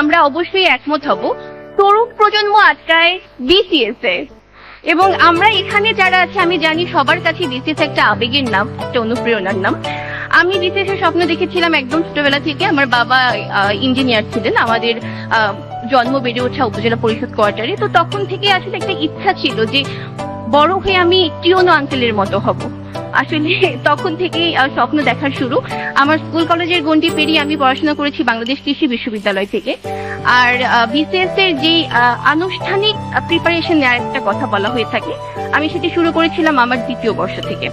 আমরা অবশ্যই একমত হব। তরুণ প্রজন্ম আজকায় বিসিএস এবং আমরা এখানে যারা আছে, আমি জানি সবার কাছে বিসিএস একটা আবেগের নাম, একটা অনুপ্রেরণার নাম। আমি বিসিএস এর স্বপ্ন দেখেছিলাম একদম ছোটবেলা থেকে। আমার বাবা ইঞ্জিনিয়ার ছিলেন। আমাদের জন্ম বেড়ে ওঠা উপজেলা পরিষদ কোয়ার্টারে। তো তখন থেকে আসলে একটা ইচ্ছা ছিল যে, বড় হয়ে আমি টিওনো আঙ্কেলের মতো হব। আসলে তখন থেকেই স্বপ্ন দেখার শুরু। আমার স্কুল কলেজের গন্ডি পেরিয়ে আমি পড়াশোনা করেছি বাংলাদেশ কৃষি বিশ্ববিদ্যালয় থেকে। আর বিসিএস এর যে আনুষ্ঠানিক প্রিপারেশন নেওয়ার একটা কথা বলা হয়ে থাকে, আমি সেটি শুরু করেছিলাম আমার দ্বিতীয় বর্ষ থেকে।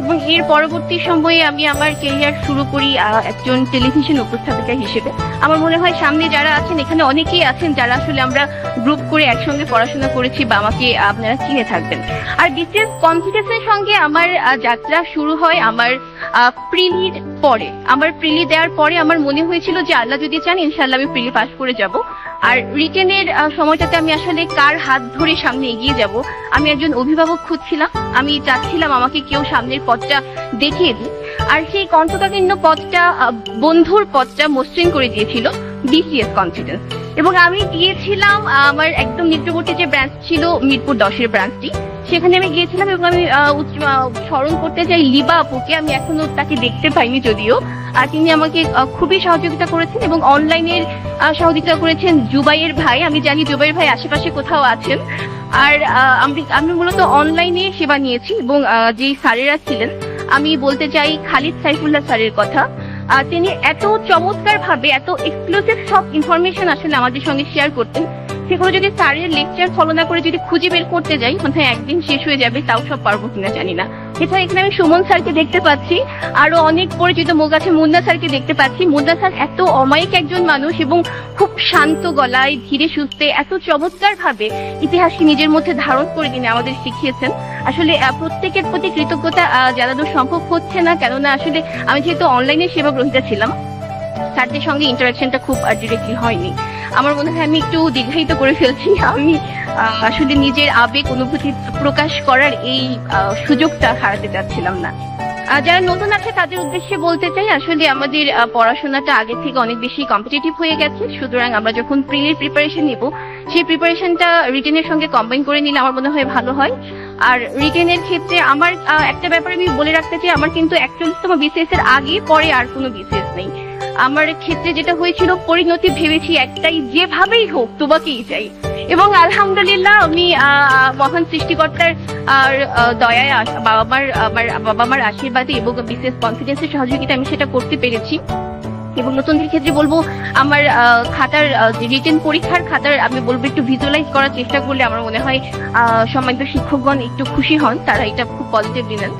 এবং এর পরবর্তী সময়ে আমি আমার কেরিয়ার শুরু করি একজন টেলিভিশন উপস্থাপিকা হিসেবে। আমার মনে হয় সামনে যারা আছেন, এখানে অনেকেই আছেন যারা আসলে আমরা গ্রুপ করে একসঙ্গে পড়াশোনা করেছি বা আমাকে আপনারা চিনে থাকবেন। আর বিসিএস কনফিডেন্সের সঙ্গে আমার যাত্রা শুরু হয় আমার প্রিলির পরে। আমার প্রিলি দেওয়ার পরে আমার মনে হয়েছিল যে আল্লাহ যদি চান ইনশাল্লাহ আমি প্রিলি পাস করে যাব। আর রিটেনের সময়টাতে আমি আসলে কার হাত ধরে সামনে এগিয়ে যাব? আমি একজন অভিভাবক খুঁজছিলাম। আমি চাচ্ছিলাম আমাকে কেউ সামনের পথটা দেখিয়ে দিই আর সেই কণ্ঠকাকীর্ণ পথটা বন্ধুর পথটা মসৃণ করে দিয়েছিল বিসিএস কনফিডেন্স এবং আমি গিয়েছিলাম আমার একদম নিকটবর্তী যে ব্রাঞ্চ ছিল, মিরপুর দশের ব্রাঞ্চটি সেখানে আমি গিয়েছিলাম এবং আমি স্মরণ করতে চাই লিবা আপুকে। আমি এখনও তাকে দেখতে পাইনি যদিও। আর তিনি আমাকে খুবই সহযোগিতা করেছেন এবং অনলাইনের সহযোগিতা করেছেন জুবাইয়ের ভাই। আমি জানি জুবাইয়ের ভাই আশেপাশে কোথাও আছেন। আর আমি আমি মূলত অনলাইনে সেবা নিয়েছি এবং যেই স্যারেরা ছিলেন, আমি বলতে চাই খালিদ সাইফুল্লাহ স্যারের কথা। তিনি এত চমৎকার ভাবে এত এক্সক্লুসিভ সব ইনফরমেশন আসলে আমাদের সঙ্গে শেয়ার করতেন। সেগুলো যদি স্যারের লেকচার ফলো না করে যদি খুঁজে বের করতে যাই মানে একদিন শেষ হয়ে যাবে, তাও সব পারব কিনা জানি না। এছাড়া এখানে আমি সুমন স্যারকে দেখতে পাচ্ছি, আরও অনেক পরিচিত মুখ আছে মুন্না স্যারকে দেখতে পাচ্ছি। মুন্না স্যার এত অমায়িক একজন মানুষ এবং খুব শান্ত গলায়, ধীরে সুস্থে, এত চমৎকার ভাবে ইতিহাসকে নিজের মধ্যে ধারণ করে তিনি আমাদের শিখিয়েছেন। আসলে প্রত্যেকের প্রতি কৃতজ্ঞতা জানানো সম্ভব হচ্ছে না, কেননা আসলে আমি যেহেতু অনলাইনে সেবা গ্রহীতা ছিলাম, স্যারদের সঙ্গে ইন্টারাকশনটা খুব ডিরেক্টলি হয়নি। আমার মনে হয় আমি একটু দীর্ঘায়িত করে ফেলছি। আমি আসলে নিজের আবেগ, অনুভূতি প্রকাশ করার এই সুযোগটা হারাতে চাচ্ছিলাম না। যারা নতুন আছে, তাদের উদ্দেশ্যে বলতে চাই, আসলে আমাদের পড়াশোনাটা আগে থেকে অনেক বেশি কম্পিটিটিভ হয়ে গেছে। সুতরাং আমরা যখন প্রিলির প্রিপারেশন নিব, সেই প্রিপারেশনটা রিটেনের সঙ্গে কম্বাইন করে নিলে আমার মনে হয় ভালো হয়। আর রিটেনের ক্ষেত্রে আমার একটা ব্যাপারে আমি বলে রাখতে চাই, আমার কিন্তু একচল্লিশতম বিসিএস এর আগে, পরে আর কোনো বিসিএস নেই। আমার ক্ষেত্রে যেটা হয়েছিল, পরিণতি ভেবেছি একটাই, যেভাবেই হোক, তোমাকেই চাই। এবং আলহামদুলিল্লাহ, আমি মহান সৃষ্টিকর্তার, আর দয়ায় বাবা মার আমার বাবা মার আশীর্বাদে এবং বিশেষ কনফিডেন্সের সহযোগিতা আমি সেটা করতে পেরেছি। এবং নতুনদের ক্ষেত্রে বলব, আমার খাতার রিটেন পরীক্ষার খাতার, আমি বলব একটু ভিজুয়ালাইজ করার চেষ্টা করলে আমার মনে হয় সম্মানিত শিক্ষকগণ একটু খুশি হন, তারা এটা খুব পজিটিভলি নেন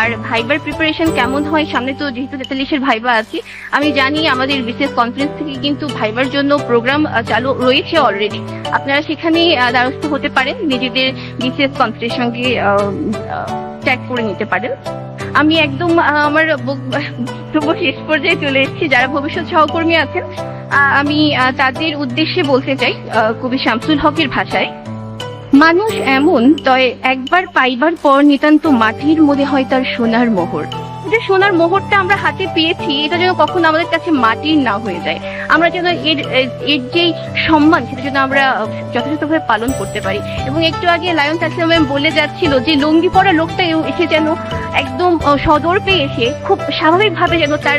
আর ভাইবার প্রিপারেশন কেমন হয় সামনে তো যেহেতু তেতাল্লিশের ভাইবা আছে, আমি জানি আমাদের বিশেষ কনফারেন্স থেকে কিন্তু ভাইবার জন্য প্রোগ্রাম চালু রয়েছে অলরেডি আপনারা সেখানে দ্বারস্থ হতে পারেন, নিজেদের বিশেষ কনফারেন্সের সঙ্গে ট্যাগ করে নিতে পারেন। আমি একদম আমার শেষ পর্যায়ে চলে এসেছি। যারা ভবিষ্যৎ সহকর্মী আছেন আমি তাদের উদ্দেশ্যে বলতে চাই কবি শামসুল হকের ভাষায় মানুষ এমন তয় একবার পাইবার পর নিতান্ত মাটির মধ্যে হয় তার সোনার মোহর। যে সোনার মোহরটা আমরা হাতে পেয়েছি, এটা যেন কখনো আমাদের কাছে মাটির না হয়ে যায়। আমরা যেন এর এর যেই সম্মান, সেটা যেন আমরা যথাযথভাবে পালন করতে পারি। এবং একটু আগে লায়ন তাসলিম ম্যাম বলে যাচ্ছিল যে লুঙ্গি পরা লোকটা এসে যেন একদম সদর পেয়ে এসে খুব স্বাভাবিকভাবে যেন তার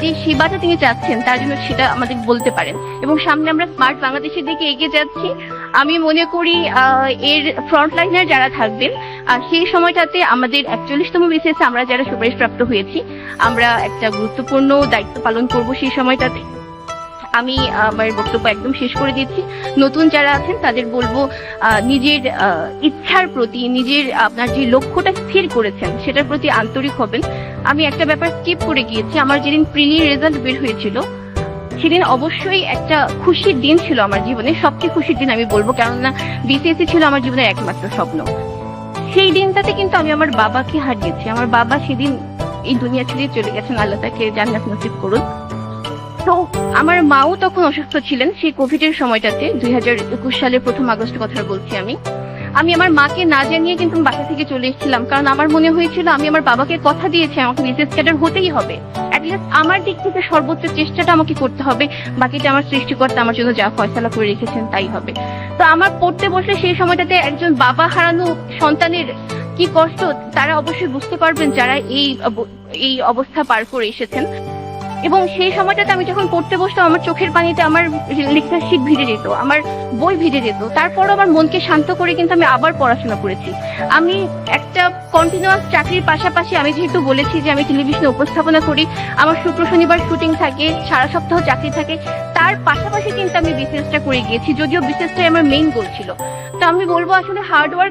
যে সেবাটা তিনি চাচ্ছেন, তার জন্য সেটা আমাদের বলতে পারেন। এবং সামনে আমরা স্মার্ট বাংলাদেশের দিকে এগিয়ে যাচ্ছি। আমি মনে করি এর ফ্রন্ট লাইনার যারা থাকবেন সেই সময়টাতে আমাদের একচল্লিশতম বিশেষ আমরা যারা সুপারিশপ্রাপ্ত হয়েছি, আমরা একটা গুরুত্বপূর্ণ দায়িত্ব পালন করব সেই সময়টাতে। আমি আমার বক্তব্য একদম শেষ করে দিচ্ছি। নতুন যারা আছেন, তাদের বলব নিজের ইচ্ছার প্রতি, নিজের, আপনার যে লক্ষ্যটা স্থির করেছেন, সেটার প্রতি আন্তরিক হবেন। আমি একটা ব্যাপার স্কিপ করে গিয়েছি। আমার যেদিন প্রিলি রেজাল্ট বের হয়েছিল সেদিন অবশ্যই একটা খুশির দিন ছিল আমার জীবনে, সবচেয়ে খুশির দিন আমি বলব, কেননা বিসিএসসি ছিল আমার জীবনের একমাত্র স্বপ্ন। সেই দিনটাতে কিন্তু আমি আমার বাবাকে হারিয়েছি। আমার বাবা সেদিন এই দুনিয়া ছেড়ে চলে গেছেন, আল্লাহ তাকে জান্নাত নসিব করুন। তো আমার মাও তখন অসুস্থ ছিলেন, সেই কোভিড এর সময়টাতে, দুই হাজার একুশ সালের প্রথম আগস্ট কথা বলছি আমি। আমি আমার মাকে না জানিয়ে কিন্তু বাসা থেকে চলে এসেছিলাম, কারণ আমার মনে হয়েছিল আমি আমার বাবাকে কথা দিয়েছি, আমাকে বিসিএস ক্যাডার হতেই হবে। জাস্ট আমার দিক থেকে সর্বোচ্চ চেষ্টাটা আমাকে করতে হবে। বাকিটা আমার সৃষ্টিকর্তা আমার জন্য যা ফয়সলা করে রেখেছেন, তাই হবে। তো আমার পড়তে বসলে সেই সময়টাতে একজন বাবা হারানো সন্তানের কি কষ্ট, তারা অবশ্যই বুঝতে পারবেন যারা এই এই অবস্থা পার করে এসেছেন। এবং সেই সময়টাতে আমি যখন পড়তে বসতাম, আমার চোখের পানিতে আমার লেখার শিট ভিজে যেত, আমার বই ভিজে যেত। তারপর আমার মনকে শান্ত করে কিন্তু আমি আবার পড়াশোনা করেছি। আমি একটা কন্টিনিউয়াস চাকরির পাশাপাশি আমি যেহেতু বলেছি যে আমি টেলিভিশনে উপস্থাপনা করি, আমার শুক্র শনিবার শুটিং থাকে, সারা সপ্তাহ চাকরি থাকে, তার পাশাপাশি কিন্তু আমি বিসিএসটা করে গিয়েছি, যদিও বিসিএসটাই আমার মেইন গোল ছিল। তো আমি বলব আসলে হার্ড ওয়ার্ক